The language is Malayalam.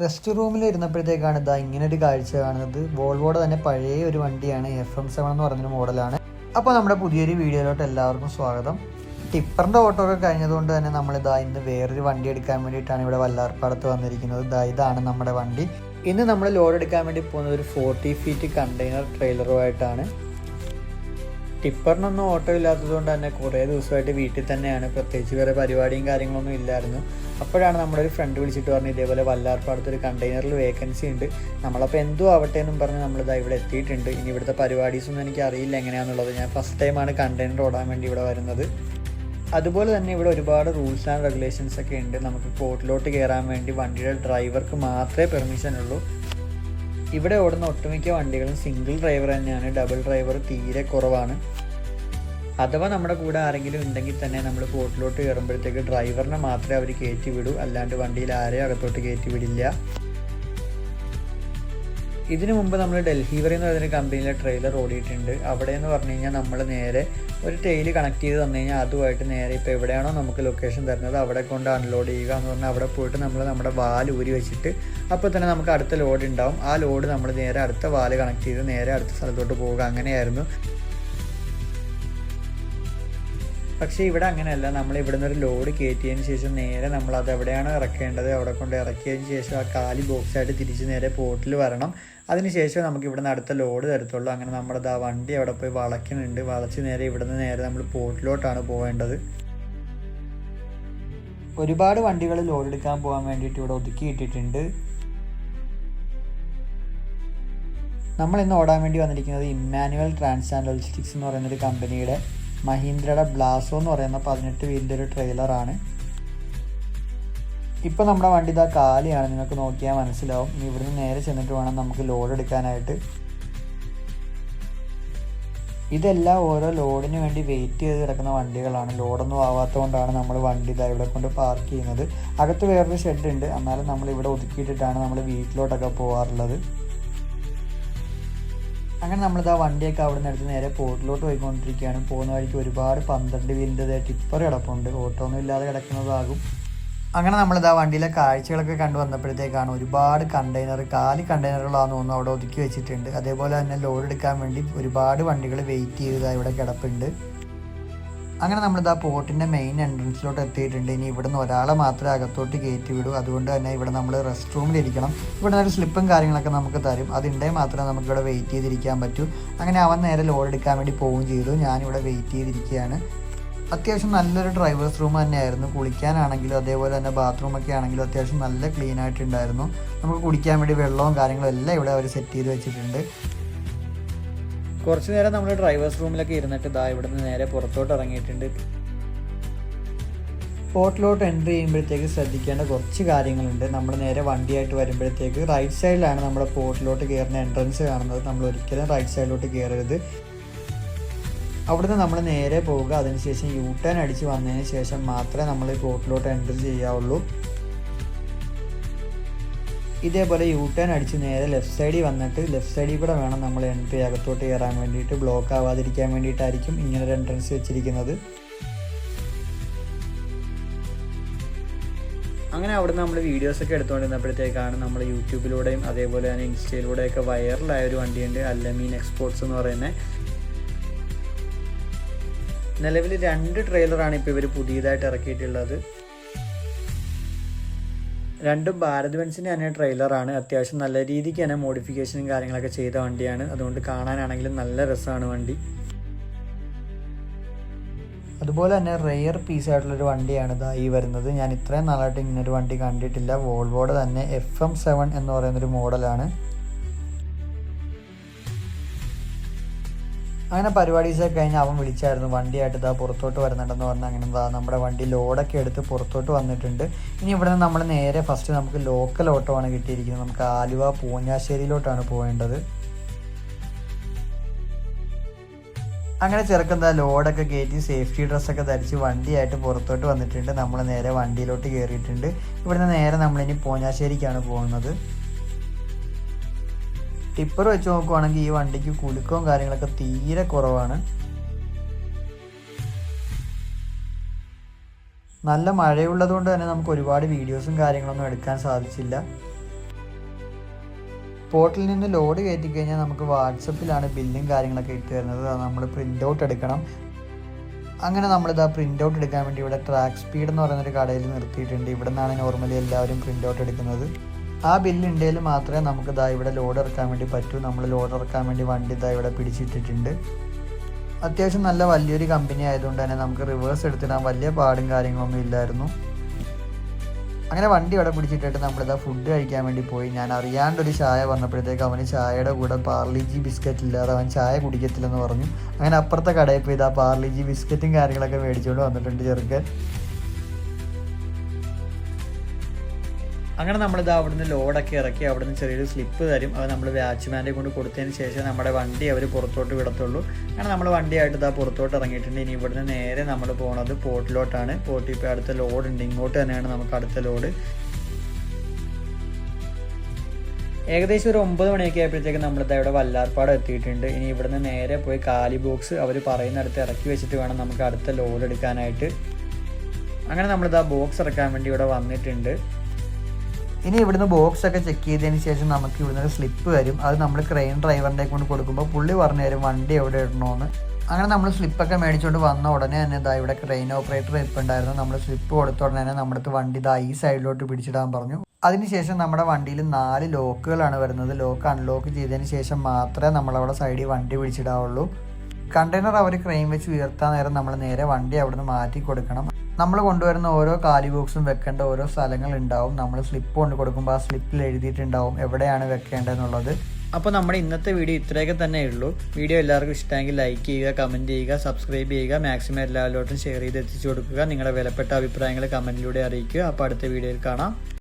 റെസ്റ്റ് റൂമിൽ ഇരുന്നപ്പോഴത്തേക്കാണ് ഇതാ ഇങ്ങനെ ഒരു കാഴ്ച കാണുന്നത്. വോൾവോടെ തന്നെ പഴയ ഒരു വണ്ടിയാണ് എഫ് എം സെവൻ എന്ന് പറഞ്ഞൊരു മോഡലാണ് അപ്പോൾ നമ്മുടെ പുതിയൊരു വീഡിയോയിലോട്ട് എല്ലാവർക്കും സ്വാഗതം. ടിപ്പറിന്റെ ഓട്ടോ ഒക്കെ കഴിഞ്ഞതുകൊണ്ട് തന്നെ നമ്മളിതാ ഇന്ന് വേറൊരു വണ്ടി എടുക്കാൻ വേണ്ടിയിട്ടാണ് ഇവിടെ വല്ലാർപ്പാടത്ത് വന്നിരിക്കുന്നത്. ഇതാ ഇതാണ് നമ്മുടെ വണ്ടി. ഇന്ന് നമ്മൾ ലോഡ് എടുക്കാൻ വേണ്ടി പോകുന്നത് ഒരു ഫോർട്ടി ഫീറ്റ് കണ്ടെയ്നർ ട്രെയിലറുമായിട്ടാണ് ടിപ്പറിനൊന്നും ഓട്ടോ ഇല്ലാത്തതുകൊണ്ട് തന്നെ കുറേ ദിവസമായിട്ട് വീട്ടിൽ തന്നെയാണ്. പ്രത്യേകിച്ച് വേറെ പരിപാടിയും കാര്യങ്ങളൊന്നും ഇല്ലായിരുന്നു. അപ്പോഴാണ് നമ്മുടെ ഒരു ഫ്രണ്ട് വിളിച്ചിട്ട് പറഞ്ഞു ഇതേപോലെ വല്ലാർപ്പാടത്ത് ഒരു കണ്ടെയ്നറിൽ വേക്കൻസി ഉണ്ട്. നമ്മളപ്പോൾ എന്തോ ആവട്ടെ എന്നും പറഞ്ഞ് നമ്മളിതാ ഇവിടെ എത്തിയിട്ടുണ്ട്. ഇനി ഇവിടുത്തെ പരിപാടീസൊന്നും എനിക്ക് അറിയില്ല എങ്ങനെയാണെന്നുള്ളത് ഞാൻ ഫസ്റ്റ് ടൈമാണ് കണ്ടെയ്നർ ഓടാൻ വേണ്ടി ഇവിടെ വരുന്നത്. അതുപോലെ തന്നെ ഇവിടെ ഒരുപാട് റൂൾസ് ആൻഡ് റെഗുലേഷൻസ് ഒക്കെ ഉണ്ട്. നമുക്ക് പോർട്ടിലോട്ട് കയറാൻ വേണ്ടി വണ്ടിയുടെ ഡ്രൈവർക്ക് മാത്രമേ പെർമിഷൻ ഉള്ളൂ. ഇവിടെ ഓടുന്ന ഒട്ടുമിക്ക വണ്ടികളും സിംഗിൾ ഡ്രൈവർ തന്നെയാണ്. ഡബിൾ ഡ്രൈവർ തീരെ കുറവാണ്. അഥവാ നമ്മുടെ കൂടെ ആരെങ്കിലും ഉണ്ടെങ്കിൽ തന്നെ നമ്മൾ പോർട്ടിലോട്ട് കയറുമ്പോഴത്തേക്ക് ഡ്രൈവറിനെ മാത്രമേ അവർ കയറ്റി വിടൂ. അല്ലാണ്ട് വണ്ടിയിൽ ആരെയും അകത്തോട്ട് കയറ്റി വിടില്ല. ഇതിനു മുമ്പ് നമ്മൾ ഡൽഹി വരെ എന്ന് പറയുന്ന കമ്പനിയിലെ ട്രെയിലർ ഓടിയിട്ടുണ്ട്. അവിടെ എന്ന് പറഞ്ഞു കഴിഞ്ഞാൽ നമ്മൾ നേരെ ഒരു ടെയിൽ കണക്ട് ചെയ്ത് തന്നു കഴിഞ്ഞാൽ അതുമായിട്ട് നേരെ ഇപ്പോൾ എവിടെയാണോ നമുക്ക് ലൊക്കേഷൻ തരുന്നത് അവിടെ കൊണ്ട് അൺലോഡ് ചെയ്യുക എന്ന് പറഞ്ഞാൽ അവിടെ പോയിട്ട് നമ്മൾ നമ്മുടെ വാൽ ഊരി വെച്ചിട്ട് അപ്പോൾ തന്നെ നമുക്ക് അടുത്ത ലോഡ് ഉണ്ടാവും. ആ ലോഡ് നമ്മൾ നേരെ അടുത്ത വാൽ കണക്ട് ചെയ്ത് നേരെ അടുത്ത സ്ഥലത്തോട്ട് പോവുക. അങ്ങനെയായിരുന്നു. പക്ഷേ ഇവിടെ അങ്ങനെയല്ല. നമ്മൾ ഇവിടുന്ന് ഒരു ലോഡ് കയറ്റിയതിന് ശേഷം നേരെ നമ്മൾ അത് എവിടെയാണ് ഇറക്കേണ്ടത് അവിടെ കൊണ്ട് ഇറക്കിയതിന് ശേഷം ആ കാലി ബോക്സായിട്ട് തിരിച്ച് നേരെ പോർട്ടിൽ വരണം. അതിനുശേഷം നമുക്ക് ഇവിടുന്ന് അടുത്ത ലോഡ് തരത്തുള്ളൂ. അങ്ങനെ നമ്മുടെ ആ വണ്ടി അവിടെ പോയി വളയ്ക്കുന്നുണ്ട്. വളച്ച് നേരെ ഇവിടുന്ന് നേരെ നമ്മൾ പോർട്ടിലോട്ടാണ് പോകേണ്ടത് ഒരുപാട് വണ്ടികൾ ലോഡ് എടുക്കാൻ പോകാൻ വേണ്ടിയിട്ട് ഇവിടെ ഒതുക്കി ഇട്ടിട്ടുണ്ട്. നമ്മൾ ഇന്ന് ഓടാൻ വേണ്ടി വന്നിരിക്കുന്നത് ഇമ്മാനുവൽ ട്രാൻസ് ആൻഡ് ലോജിസ്റ്റിക്സ് എന്ന് പറയുന്നൊരു കമ്പനിയുടെ മഹീന്ദ്രയുടെ ബ്ലാസോ എന്ന് പറയുന്ന പതിനെട്ട് വീലിന്റെ ഒരു ട്രെയിലറാണ് ഇപ്പോൾ നമ്മുടെ വണ്ടി ഇതാ കാലിയാണ്. നിങ്ങൾക്ക് നോക്കിയാൽ മനസ്സിലാവും. ഇനി ഇവിടുന്ന് നേരെ ചെന്നിട്ട് വേണം നമുക്ക് ലോഡ് എടുക്കാനായിട്ട്. ഇതെല്ലാം ഓരോ ലോഡിന് വേണ്ടി വെയിറ്റ് ചെയ്ത് കിടക്കുന്ന വണ്ടികളാണ്. ലോഡൊന്നും ആവാത്തതുകൊണ്ടാണ് നമ്മൾ വണ്ടി ഇതാ ഇവിടെ കൊണ്ട് പാർക്ക് ചെയ്യുന്നത്. അകത്ത് വേറൊരു ഷെഡ് ഉണ്ട്. എന്നാലും നമ്മൾ ഇവിടെ ഒതുക്കിയിട്ടിട്ടാണ് നമ്മൾ വീട്ടിലോട്ടൊക്കെ പോകാറുള്ളത് അങ്ങനെ നമ്മളിതാ വണ്ടിയൊക്കെ അവിടെ നിന്ന് എടുത്ത് നേരെ പോർട്ടിലോട്ട് പോയിക്കൊണ്ടിരിക്കുകയാണ്. പോകുന്ന വഴിക്ക് ഒരുപാട് പന്ത്രണ്ട് വീലിന്റെ ടിപ്പർ കിടപ്പുണ്ട്. ഓട്ടോ ഒന്നും ഇല്ലാതെ കിടക്കുന്നതാകും. അങ്ങനെ നമ്മളിതാ വണ്ടിയിലെ കാഴ്ചകളൊക്കെ കണ്ടു വന്നപ്പോഴത്തേക്കാണ് ഒരുപാട് കണ്ടെയ്നർ കാലി കണ്ടെയ്നറുകളാണെന്ന് തോന്നുന്നു അവിടെ ഒതുക്കി വെച്ചിട്ടുണ്ട്. അതേപോലെ തന്നെ ലോഡ് എടുക്കാൻ വേണ്ടി ഒരുപാട് വണ്ടികൾ വെയിറ്റ് ചെയ്തതായി ഇവിടെ കിടപ്പുണ്ട്. അങ്ങനെ നമ്മളിതാ പോർട്ടിന്റെ മെയിൻ എൻട്രൻസിലോട്ട് എത്തിയിട്ടുണ്ട്. ഇനി ഇവിടുന്ന് ഒരാളെ മാത്രമേ അകത്തോട്ട് കയറ്റി വിടൂ. അതുകൊണ്ട് തന്നെ ഇവിടെ നമ്മൾ റെസ്റ്റ് റൂമിൽ ഇരിക്കണം. ഇവിടെ ഒരു സ്ലിപ്പും കാര്യങ്ങളൊക്കെ നമുക്ക് തരും. അതിന്റെ മാത്രമേ നമുക്ക് ഇവിടെ വെയിറ്റ് ചെയ്തിരിക്കാൻ പറ്റൂ. അങ്ങനെ അവൻ നേരെ ലോഡ് എടുക്കാൻ വേണ്ടി പോവുകയും ചെയ്തു. ഞാനിവിടെ വെയിറ്റ് ചെയ്തിരിക്കുകയാണ്. അത്യാവശ്യം നല്ലൊരു ഡ്രൈവേഴ്സ് റൂം തന്നെയായിരുന്നു. കുളിക്കാനാണെങ്കിലും അതേപോലെ തന്നെ ബാത്റൂമൊക്കെ ആണെങ്കിലും അത്യാവശ്യം നല്ല ക്ലീൻ ആയിട്ടുണ്ടായിരുന്നു നമുക്ക് കുടിക്കാൻ വേണ്ടി വെള്ളവും കാര്യങ്ങളും എല്ലാം ഇവിടെ അവർ സെറ്റ് ചെയ്ത് വെച്ചിട്ടുണ്ട്. കുറച്ച് നേരം നമ്മൾ ഡ്രൈവേഴ്സ് റൂമിലൊക്കെ ഇരുന്നിട്ട് ഇതാ ഇവിടെ നിന്ന് നേരെ പുറത്തോട്ട് ഇറങ്ങിയിട്ടുണ്ട്. സ്പോട്ടിലോട്ട് എൻട്രി ചെയ്യുമ്പോഴത്തേക്ക് ശ്രദ്ധിക്കേണ്ട കുറച്ച് കാര്യങ്ങളുണ്ട്. നമ്മൾ നേരെ വണ്ടിയായിട്ട് വരുമ്പോഴത്തേക്ക് റൈറ്റ് സൈഡിലാണ് നമ്മുടെ പോർട്ടിലോട്ട് കയറുന്ന എൻട്രൻസ് കാണുന്നത്. നമ്മൾ ഒരിക്കലും റൈറ്റ് സൈഡിലോട്ട് കയറരുത് അവിടുന്ന് നമ്മൾ നേരെ പോവുക. അതിനുശേഷം യൂ ടേൺ അടിച്ച് വന്നതിന് ശേഷം മാത്രമേ നമ്മൾ പോർട്ടിലോട്ട് എൻട്രി ചെയ്യാവുള്ളൂ. ഇതേപോലെ യൂ ടേൺ അടിച്ച് നേരെ ലെഫ്റ്റ് സൈഡിൽ വന്നിട്ട് ലെഫ്റ്റ് സൈഡിൽ കൂടെ വേണം നമ്മൾ എൻട്രി അകത്തോട്ട് കയറാൻ വേണ്ടിയിട്ട്. ബ്ലോക്ക് ആവാതിരിക്കാൻ വേണ്ടിയിട്ടായിരിക്കും ഇങ്ങനൊരു എൻട്രൻസ് വെച്ചിരിക്കുന്നത്. അങ്ങനെ അവിടെ നമ്മൾ വീഡിയോസൊക്കെ എടുത്തുകൊണ്ടിരുന്നപ്പോഴത്തേക്കാണ് നമ്മൾ യൂട്യൂബിലൂടെയും അതേപോലെ തന്നെ ഇൻസ്റ്റയിലൂടെയൊക്കെ വൈറലായ ഒരു വണ്ടിയുണ്ട് അല്ലമീൻ എക്സ്പോർട്സ് എന്ന് പറയുന്നത് നിലവിൽ രണ്ട് ട്രെയിലറാണ് ഇപ്പോൾ ഇവർ പുതിയതായിട്ട് ഇറക്കിയിട്ടുള്ളത്. രണ്ടും ഭാരത് ബെൻസിന്റെ തന്നെ ട്രെയിലറാണ് അത്യാവശ്യം നല്ല രീതിക്ക് തന്നെ മോഡിഫിക്കേഷനും കാര്യങ്ങളൊക്കെ ചെയ്ത വണ്ടിയാണ്. അതുകൊണ്ട് കാണാനാണെങ്കിലും നല്ല രസമാണ് വണ്ടി. അതുപോലെ തന്നെ റെയർ പീസ് ആയിട്ടുള്ള ഒരു വണ്ടിയാണ് ഇതാ ഈ വരുന്നത്. ഞാൻ ഇത്രയും നാളായിട്ട് ഇങ്ങനൊരു വണ്ടി കണ്ടിട്ടില്ല. വോൾവോടെ തന്നെ എഫ് എം സെവൻ എന്ന് പറയുന്നൊരു മോഡലാണ് അങ്ങനെ പരിപാടീസൊക്കെ കഴിഞ്ഞ് അവൻ വിളിച്ചായിരുന്നു വണ്ടിയായിട്ട് ഇതാ പുറത്തോട്ട് വരുന്നുണ്ടെന്ന് പറഞ്ഞ് അങ്ങനെ എന്താ നമ്മുടെ വണ്ടി ലോഡൊക്കെ എടുത്ത് പുറത്തോട്ട് വന്നിട്ടുണ്ട്. ഇനി ഇവിടെ നിന്ന് നമ്മൾ നേരെ ഫസ്റ്റ് നമുക്ക് ലോക്കൽ ഓട്ടോ ആണ് കിട്ടിയിരിക്കുന്നത്. നമുക്ക് ആലുവ പൂഞ്ഞാശ്ശേരിയിലോട്ടാണ് പോകേണ്ടത്. അങ്ങനെ ചെറുക്കെന്താ ലോഡൊക്കെ കയറ്റി സേഫ്റ്റി ഡ്രസ്സൊക്കെ ധരിച്ച് വണ്ടിയായിട്ട് പുറത്തോട്ട് വന്നിട്ടുണ്ട്. നമ്മൾ നേരെ വണ്ടിയിലോട്ട് കയറിയിട്ടുണ്ട്. ഇവിടുന്ന് നേരെ നമ്മളിനി പൂഞ്ഞാശ്ശേരിക്കാണ് പോകുന്നത്. ടിപ്പർ വെച്ച് നോക്കുവാണെങ്കിൽ ഈ വണ്ടിക്ക് കുലുക്കവും കാര്യങ്ങളൊക്കെ തീരെ കുറവാണ്. നല്ല മഴയുള്ളത് കൊണ്ട് തന്നെ നമുക്ക് ഒരുപാട് വീഡിയോസും കാര്യങ്ങളൊന്നും എടുക്കാൻ സാധിച്ചില്ല. പോർട്ടിൽ നിന്ന് ലോഡ് കയറ്റി കഴിഞ്ഞാൽ നമുക്ക് വാട്സപ്പിലാണ് ബില്ലും കാര്യങ്ങളൊക്കെ ഇട്ട് തരുന്നത്. നമ്മൾ പ്രിന്റ് ഔട്ട് എടുക്കണം. അങ്ങനെ നമ്മളിതാ പ്രിന്റ് ഔട്ട് എടുക്കാൻ വേണ്ടി ഇവിടെ ട്രാക്ക് സ്പീഡ് എന്ന് പറയുന്നൊരു കടയിൽ നിർത്തിയിട്ടുണ്ട്. ഇവിടെ നിന്നാണ് നോർമലി എല്ലാവരും പ്രിന്റ് ഔട്ട് എടുക്കുന്നത്. ആ ബില്ല് ഉണ്ടെങ്കിൽ മാത്രമേ നമുക്ക് ഇതാ ഇവിടെ ലോഡ് ഇറക്കാൻ വേണ്ടി പറ്റൂ. നമ്മൾ ലോഡ് ഇറക്കാൻ വേണ്ടി വണ്ടി ഇതാ ഇവിടെ പിടിച്ചിട്ടിട്ടുണ്ട്. അത്യാവശ്യം നല്ല വലിയൊരു കമ്പനി ആയതുകൊണ്ട് തന്നെ നമുക്ക് റിവേഴ്സ് എടുത്തിടാൻ വലിയ പാടും കാര്യങ്ങളൊന്നും ഇല്ലായിരുന്നു. അങ്ങനെ വണ്ടി ഇവിടെ പിടിച്ചിട്ടിട്ട് നമ്മളിതാ ഫുഡ് കഴിക്കാൻ വേണ്ടി പോയി. ഞാൻ അറിയാണ്ടൊരു ചായ പറഞ്ഞപ്പോഴത്തേക്ക് അവന് ചായയുടെ കൂടെ പാർലിജി ബിസ്ക്കറ്റ് ഇല്ലാതെ അവൻ ചായ കുടിക്കത്തില്ലെന്ന് പറഞ്ഞു. അങ്ങനെ അപ്പുറത്തെ കടയിൽ പോയി ഇതാ പാർലിജി ബിസ്ക്കറ്റും കാര്യങ്ങളൊക്കെ മേടിച്ചുകൊണ്ട് വന്നിട്ടുണ്ട് ചെറുക്കൻ. അങ്ങനെ നമ്മളിത് അവിടുന്ന് ലോഡൊക്കെ ഇറക്കി അവിടുന്ന് ചെറിയൊരു സ്ലിപ്പ് തരും. അത് നമ്മൾ വാച്ച്മാന്റെ കൊണ്ട് കൊടുത്തതിന് ശേഷം നമ്മുടെ വണ്ടി അവർ പുറത്തോട്ട് വിടത്തുള്ളൂ. അങ്ങനെ നമ്മൾ വണ്ടിയായിട്ട് ഇതാ പുറത്തോട്ട് ഇറങ്ങിയിട്ടുണ്ട്. ഇനി ഇവിടുന്ന് നേരെ നമ്മൾ പോണത് പോർട്ടിലോട്ടാണ്. പോർട്ടിൽ ഇപ്പോൾ അടുത്ത ലോഡ് ഉണ്ട്. ഇങ്ങോട്ട് തന്നെയാണ് നമുക്ക് അടുത്ത ലോഡ്. ഏകദേശം ഒരു ഒമ്പത് മണിയൊക്കെ ആയപ്പോഴത്തേക്ക് നമ്മളിത് ഇവിടെ വല്ലാർപ്പാട് എത്തിയിട്ടുണ്ട്. ഇനി ഇവിടുന്ന് നേരെ പോയി കാലി ബോക്സ് അവർ പറയുന്നിടത്ത് ഇറക്കി വെച്ചിട്ട് വേണം നമുക്ക് അടുത്ത ലോഡ് എടുക്കാനായിട്ട്. അങ്ങനെ നമ്മളിത് ആ ബോക്സ് ഇറക്കാൻ വേണ്ടി ഇവിടെ വന്നിട്ടുണ്ട്. ഇനി ഇവിടുന്ന് ബോക്സ് ഒക്കെ ചെക്ക് ചെയ്തതിന് ശേഷം നമുക്ക് ഇവിടുന്ന് ഒരു സ്ലിപ്പ് വരും. അത് നമ്മൾ ക്രെയിൻ ഡ്രൈവറിനെ കൊണ്ട് കൊടുക്കുമ്പോൾ പുള്ളി പറഞ്ഞു തരും വണ്ടി എവിടെ ഇടണമെന്ന് അങ്ങനെ നമ്മൾ സ്ലിപ്പൊക്കെ മേടിച്ചുകൊണ്ട് വന്ന ഉടനെ തന്നെ ഇതാ ഇവിടെ ക്രെയിൻ ഓപ്പറേറ്റർ ഇപ്പം ഉണ്ടായിരുന്നു നമ്മൾ സ്ലിപ്പ് കൊടുത്ത ഉടനെ തന്നെ നമ്മുടെ അടുത്ത് വണ്ടി ഇതാ ഈ സൈഡിലോട്ട് പിടിച്ചിടാൻ പറഞ്ഞു. അതിനുശേഷം നമ്മുടെ വണ്ടിയിൽ നാല് ലോക്കുകളാണ് വരുന്നത്. ലോക്ക് അൺലോക്ക് ചെയ്തതിന് ശേഷം മാത്രമേ നമ്മളവിടെ സൈഡിൽ വണ്ടി പിടിച്ചിടാവുള്ളൂ. കണ്ടെയ്നർ അവർ ക്രെയിൻ വെച്ച് ഉയർത്താൻ നേരം നമ്മൾ നേരെ വണ്ടി അവിടുന്ന് മാറ്റി കൊടുക്കണം. നമ്മൾ കൊണ്ടുവരുന്ന ഓരോ കാലി ബോക്സും വെക്കേണ്ട ഓരോ സ്ഥലങ്ങൾ ഉണ്ടാവും. നമ്മൾ സ്ലിപ്പ് കൊണ്ട് കൊടുക്കുമ്പോൾ ആ സ്ലിപ്പിൽ എഴുതിയിട്ടുണ്ടാവും എവിടെയാണ് വെക്കേണ്ടതെന്നുള്ളത്. അപ്പോൾ നമ്മുടെ ഇന്നത്തെ വീഡിയോ ഇത്രയൊക്കെ തന്നെ ഉള്ളൂ. വീഡിയോ എല്ലാവർക്കും ഇഷ്ടമെങ്കിൽ ലൈക്ക് ചെയ്യുക കമന്റ് ചെയ്യുക സബ്സ്ക്രൈബ് ചെയ്യുക മാക്സിമം എല്ലാവരിലോട്ടും ഷെയർ ചെയ്ത് എത്തിച്ചു കൊടുക്കുക. നിങ്ങളുടെ വിലപ്പെട്ട അഭിപ്രായങ്ങൾ കമന്റിലൂടെ അറിയിക്കുക. അപ്പോൾ അടുത്ത വീഡിയോയിൽ കാണാം.